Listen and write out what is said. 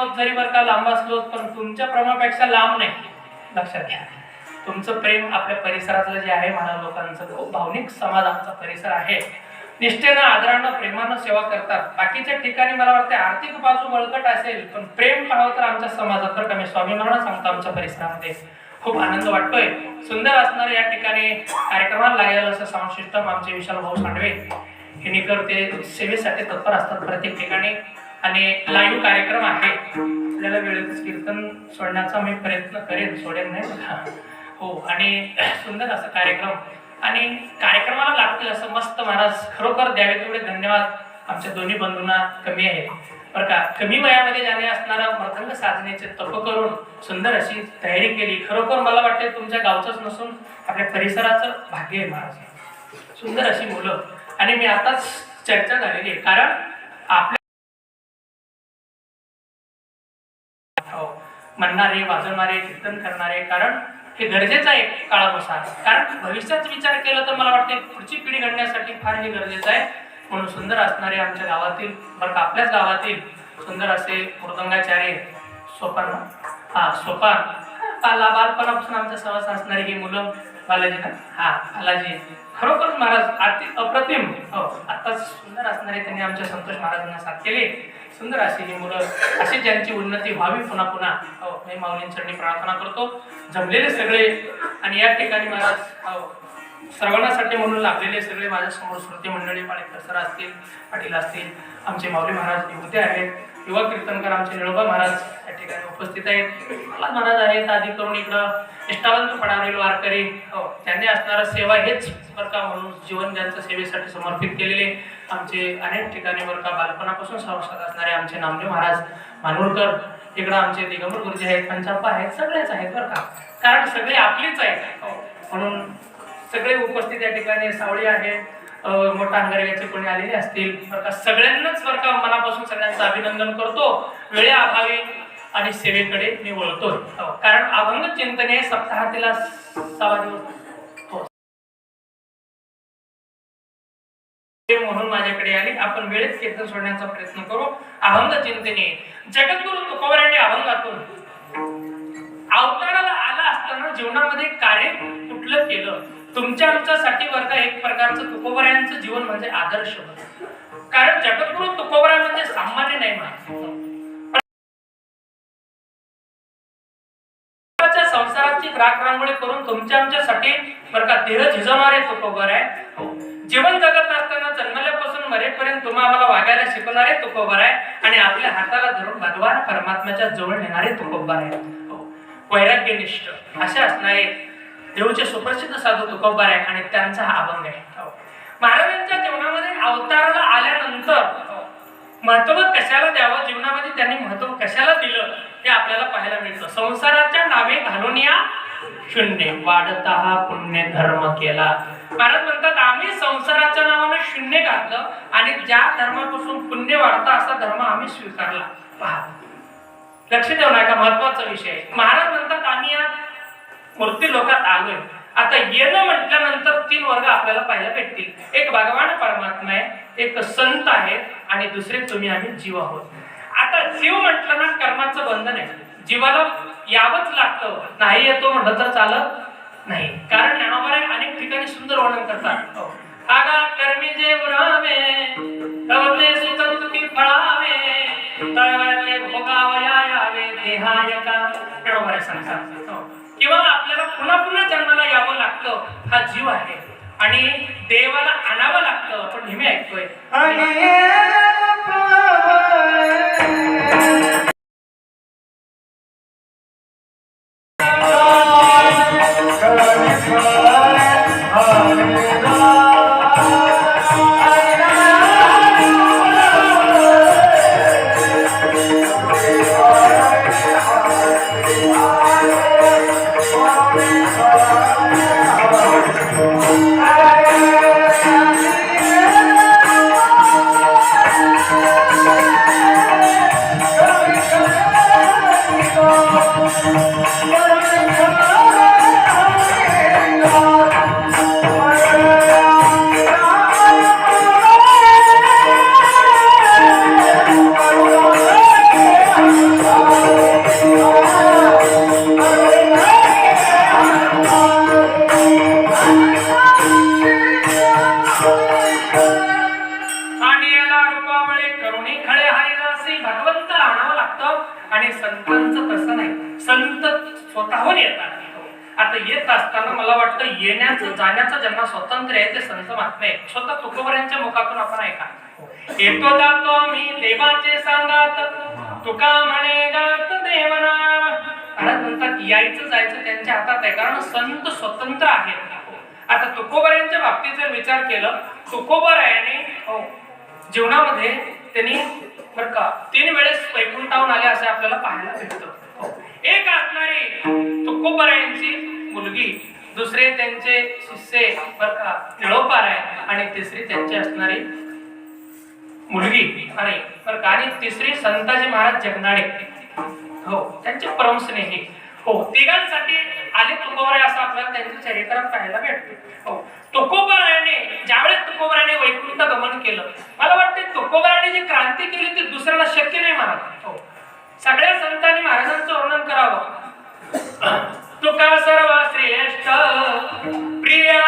गेलो जरी बरं का लांब असलो पण तुमच्या प्रेमापेक्षा लांब नाही. लक्षात घ्या. तुमचं प्रेम आपल्या परिसरातलं जे आहे मला लोकांचं भावनिक समाज आमचा परिसर आहे. निष्ठेनं आदरानं प्रेमानं सेवा करतात. बाकीच्या ठिकाणी मला वाटतं आर्थिक बाजू बळकट असेल पण प्रेम पाहावं तर आमच्या समाजात तर कमी स्वामी म्हणून सांगतो आमच्या परिसरामध्ये. खूप आनंद वाटतोय. सुंदर असणारे या ठिकाणी कार्यक्रमाला लागेल असं साऊंड सिस्टम आमचे विशाल भाऊ सांडवे. हे निकर ते सेवेसाठी तत्पर असतात प्रत्येक ठिकाणी. आणि लाईव्ह कार्यक्रम आहे. आपल्याला वेळेतच कीर्तन सोडण्याचा मी प्रयत्न करेन सोडेन नाही हो आणि सुंदर असा कार्यक्रम. आणि कार्यक्रमाला लागतील असं मस्त महाराज खरोखर द्यावे तेवढे धन्यवाद. आमच्या दोन्ही बंधूंना कमी आहे बरं का कमी वयामध्ये जाणे असणारा मृदंग साधनेचे तप करून सुंदर अशी तयारी केली खरोखर मला वाटते तुमच्या गावचंच नसून आपल्या परिसराचं भाग्य आहे महाराज. सुंदर अशी मुलं. आणि मी आताच चर्चा झालेली आहे. कारण आपल्या म्हणणारे वाजवणारे कीर्तन करणारे. कारण हे गरजेचं आहे काळानुसार. कारण भविष्याचा विचार केला तर मला वाटते पुढची पिढी घडण्यासाठी फार हे गरजेचं आहे. म्हणून सुंदर असणारे आमच्या गावातील बरं का आपल्याच गावातील सुंदर असे मृदंगाचार्य सोपान हा सोपान. बाला बालपणापासून आमच्या सहवास असणारी ही मुलं बालाजी ना? हा बालाजी. खरोखरच महाराज अति अप्रतिम. हो आत्ताच सुंदर असणारे त्यांनी आमच्या संतोष महाराजांना साथ केली. सुंदर अशी ही मुलं अशी ज्यांची उन्नती व्हावी पुन्हा पुन्हा. हे माऊलींसाठी प्रार्थना करतो. जमलेले सगळे आणि या ठिकाणी महाराज श्रवणासाठी म्हणून लागलेले सगळे माझ्यासमोर श्रोते मंडळी पाणी सर असतील पाटील असतील आमचे माऊली महाराज युवते आहेत. युवा कीर्तनकार आमचे निळोबा महाराज या ठिकाणी उपस्थित आहेत. मला महाराज आहेत. आधी करून इकडं निष्ठावंत पडावरील वारकरी. हो त्यांनी असणारा सेवा हेच बरं का म्हणून जीवन ज्यांचं सेवेसाठी समर्पित केलेले आमचे अनेक ठिकाणी बरं का बालपणापासून संस्थात असणारे आमचे नामदेव महाराज मानूरकर. इकडं आमचे दिगंबर गुरुजी आहेत पंचाप्पा आहेत सगळेच आहेत बरं का. कारण सगळे आपलीच आहेत. हो, म्हणून सगळे उपस्थित या ठिकाणी सावळी आहे. मोठा अंगारग्याचे कोणी आलेले असतील. बरं का सगळ्यांनाच बरं का मनापासून सगळ्यांचं अभिनंदन करतो. वेळेअभावी आणि सेवेकडे मी वळतोय. हो, कारण अभंग चिंतन हे सप्ताहातीला सहा दिवस. हो. म्हणून माझ्याकडे आली. आपण वेळेत कीर्तन सोडण्याचा प्रयत्न करू. अभंग चिंतने. जगद्गुरु तुकोबऱ्यांनी अभंगातून अवताराला आला असताना जीवनामध्ये कार्य कुठलं केलं? तुमच्या आमच्यासाठी वर्ग एक प्रकारचं तुकोबऱ्यांचं जीवन म्हणजे आदर्श कारण जगद्गुरु तुकोबरा म्हणजे सामान्य नाही माणूस संसाराची राख रांगोळी करून तुमच्या आमच्यासाठी बरं का देह झिजवणारे तुकोबर आहे हो. जीवन जगत असताना जन्मल्यापासून मरेपर्यंत तुम्हा आम्हाला वागायला शिकवणारे तुकोबर आहे आणि आपल्या हाताला धरून भगवान परमात्म्याच्या जवळ नेणारे तुकोबर आहे हो. वैराग्यनिष्ठ. असे असणारे देऊचे सुप्रसिद्ध साधू तुकोबर आहे आणि त्यांचा हा अभंग आहे. हो. महाराजांच्या जीवनामध्ये अवताराला आल्यानंतर हो, महत्त्व कशाला द्यावं? जीवनामध्ये त्यांनी महत्त्व कशाला दिलं? हे आपल्याला पाहायला मिळतं. संसाराच्या नावे घालून या शून्य. वाढता हा पुण्य धर्म केला. महाराज म्हणतात आम्ही संसाराच्या नावानं शून्य घातलं आणि ज्या धर्मापासून पुण्य वाढतं असा धर्म आम्ही स्वीकारला. पहा. लक्ष देऊ नका महत्त्वाचा विषय महाराज म्हणतात आम्ही या मूर्ती लोकात आलोय आता येणं म्हटल्यानंतर तीन वर्ग आपल्याला पाहायला भेटतील. एक भगवान परमात्मा आहे एक संत आहे आणि दुसरे तुम्ही आम्ही जीव आहोत. आता जीव म्हटलं ना कर्माचं बंधन आहे. जीवाला यावंच लागतं. नाही येतो म्हटलं तर चालत नाही. कारण ज्ञानोबारे अनेक ठिकाणी सुंदर वर्णन करतात. आगा कर्मी जे उरावे तवले सुतंत की फळावे तळवळले भोगावया यावे देहायका ज्ञानोबारे सांगतात. पुन्हा पुन्हा जन्माला यावं लागतं. हा जीव आहे. आणि देवाला आणावं लागतं. आपण नेहमी ऐकतोय. आणि संतांचं तसं नाही. संत स्वतःहून येतात. आता येत असताना मला वाटतं येण्याचं जाण्याचं ज्यांना स्वतंत्र आहे ते संत महात्मे आहेत. स्वतः तुकोबऱ्यांच्या मुखातून आपण ऐका. येतो जातो आम्ही देवाचे सांगात. तुका म्हणे गात देवना. महाराज म्हणतात यायचं जायचं त्यांच्या हातात आहे. कारण संत स्वतंत्र आहेत. आता तुकोबऱ्यांच्या बाबतीत जर विचार केलं तुकोबरायाने हो, जीवनामध्ये त्यांनी बरं का? तीन वेळेस वैकुंठावून आले असे आपल्याला पाहायला भेटतं. हो. एक असणारी तुकोबरायांची मुलगी दुसरे त्यांचे शिष्य बरं का निळोपाराय आणि तिसरी त्यांची असणारी मुलगी आणि बरं का आणि तिसरी संताजी महाराज जगनाडे हो त्यांचे परमस्नेही हो तिघांसाठी आले तुकोबराय असं आपल्याला त्यांच्या चरित्रात पाहायला भेटते. हो. तुकोबरायाने ज्यावेळेस तुकोबरायाने वैकुंठ गमन केलं मला वाटते तुकोबरायाने जी क्रांती केली ती दुसऱ्याला शक्य नाही मला हो. सगळ्या संतांनी महाराजांचं वर्णन करावं. तुका सर्व श्रेष्ठ प्रिया